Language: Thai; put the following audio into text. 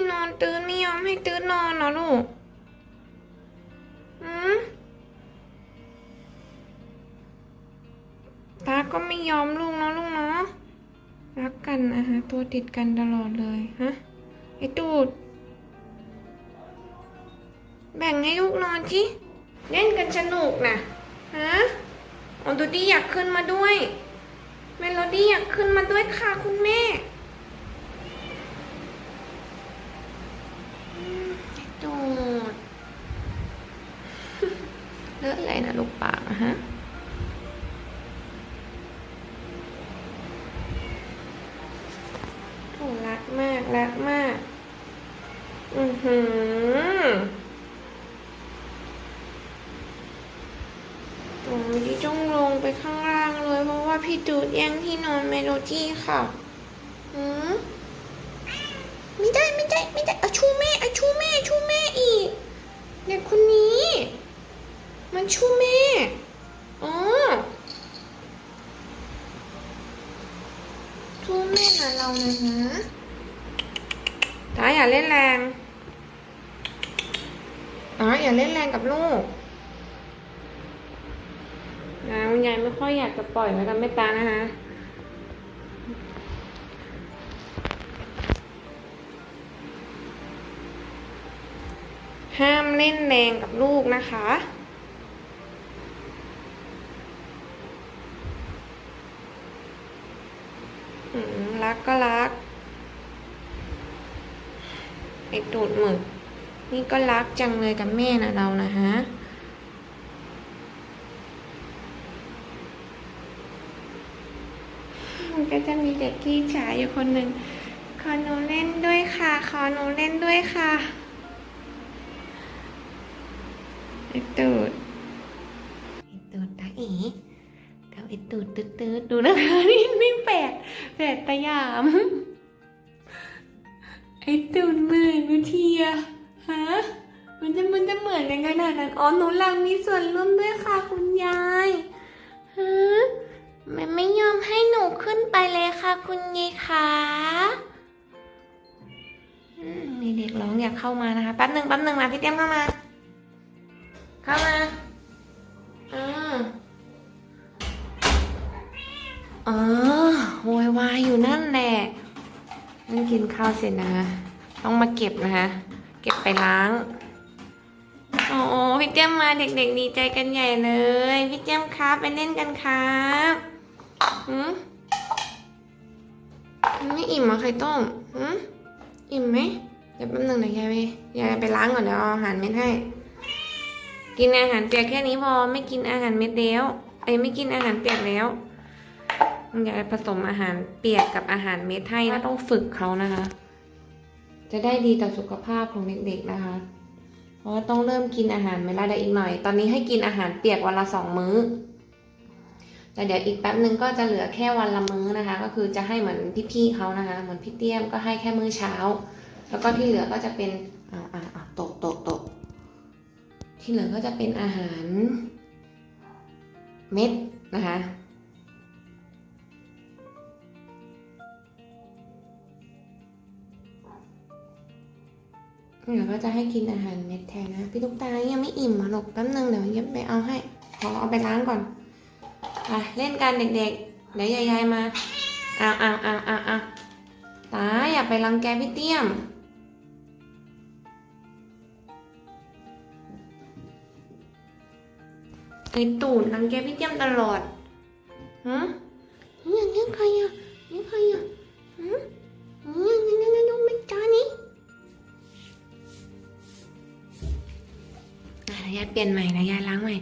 ่นอนตื่นไม่ยอมให้ตื่นนอนนะลูกอืมตาก็ไม่ยอมลูกนะลูกเนาะ รักกันนะฮะตัวติดกันตลอดเลยฮะ ไอตูด แบ่งให้ลูกนอนสิเล่นกันสนุกนะฮะออดูดี้อยากขึ้นมาด้วย เมโลดี้อยากขึ้นมาด้วยค่ะคุณแม่อืมไอ้ตูด เลอะอะไรนะลูกปากอะฮะโอ้รักมากรักมาก อือหือโอ้ยที่ต้องลงไปข้างล่างเลย เพราะว่าพี่จูดแย่งที่นอนเมโลดี้ค่ะหืมไม่ได้ไม่ได้ไม่ได้อชูแม่อชูแม่ชูแม่อีกเด็กคนนี้ มันชูแม่อ๋อชูแม่นะเรานะฮะตาอย่าเล่นแรงตาอย่าเล่นแรงกับลูกนะคุณยายไม่ค่อยอยากจะปล่อยไว้กับแม่ตานะคะห้ามเล่นแรงกับลูกนะคะ อืม รักก็รักไอตูดหมึก นี่ก็รักจังเลยกับแม่นะเรานะฮะมันก็จะมีเด็กขี้ฉาอยู่คนหนึ่งขอหนูเล่นด้วยค่ะ ขอหนูเล่นด้วยค่ะไอตูด ตูดตืดตืดดูนะคะนี่นี่แปดแปดตะยาม ไอตูดเหมือนวิเทียฮะมันจะมันจะเหมือนกันขนาดนั้นอ๋อหนูหลังมีส่วนร่วมด้วยค่ะคุณยายฮะมันไม่ยอมให้หนูขึ้นไปเลยค่ะคุณยายคะมีเด็กร้องอยากเข้ามานะคะแป๊บหนึ่งแป๊บหนึ่งนะพี่เตี้ยมเข้ามา เข้ามา อ๋อโวยวายอยู่นั่นแหละนั่งกินข้าวเสร็จนะคะ ต้องมาเก็บนะคะ เก็บไปล้าง โอ้พี่เตี้มมาเด็กๆดีใจกันใหญ่เลย พี่เตี้มครับไปเล่นกันครับหืมไม่อิ่มเหรอไข่ต้มหืมอิ่มไหมเดี๋ยวแป๊บนึงเดี๋ยวยายไปยายไปล้างก่อนเดี๋ยวเอาอาหารเม็ดให้ กินอาหารเปียกแค่นี้พอไม่กินอาหารเม็ดแล้วไอ้ไม่กินอาหารเปียกแล้ว ยาผสมอาหารเปียกกับอาหารเม็ดให้นะต้องฝึกเขานะคะ จะได้ดีต่อสุขภาพของเด็กๆนะคะ เพราะว่าต้องเริ่มกินอาหารเวลาได้อีกหน่อย ตอนนี้ให้กินอาหารเปียกวันละสองมื้อ แต่เดี๋ยวอีกแป๊บนึงก็จะเหลือแค่วันละมื้อนะคะ ก็คือจะให้เหมือนพี่ๆเขานะคะ เหมือนพี่เตี้ยมก็ให้แค่มื้อเช้า แล้วก็ที่เหลือก็จะเป็นอ่าอ่าอ่าโตะโตะโตะที่เหลือก็จะเป็นอาหารเม็ดนะคะ เดี๋ยวก็จะให้กินอาหารเม็ดแทนนะ พี่ตุ๊กตายังไม่อิ่มอะหรอกแป๊บนึงเดี๋ยวเย็บไปเอาให้ ขอเอาไปล้างก่อนไปเล่นกันเด็กๆ เดี๋ยวยายๆมาอ้าวอ้าวอ้าวอ้าวอ้าวตาอย่าไปรังแกพี่เตี้ยม ไอตูดรังแกพี่เตี้ยมตลอดฮะนี่นี่ใครอะนี่ใครอะายเปลี่ยนใหม่นะยายล้างใหม่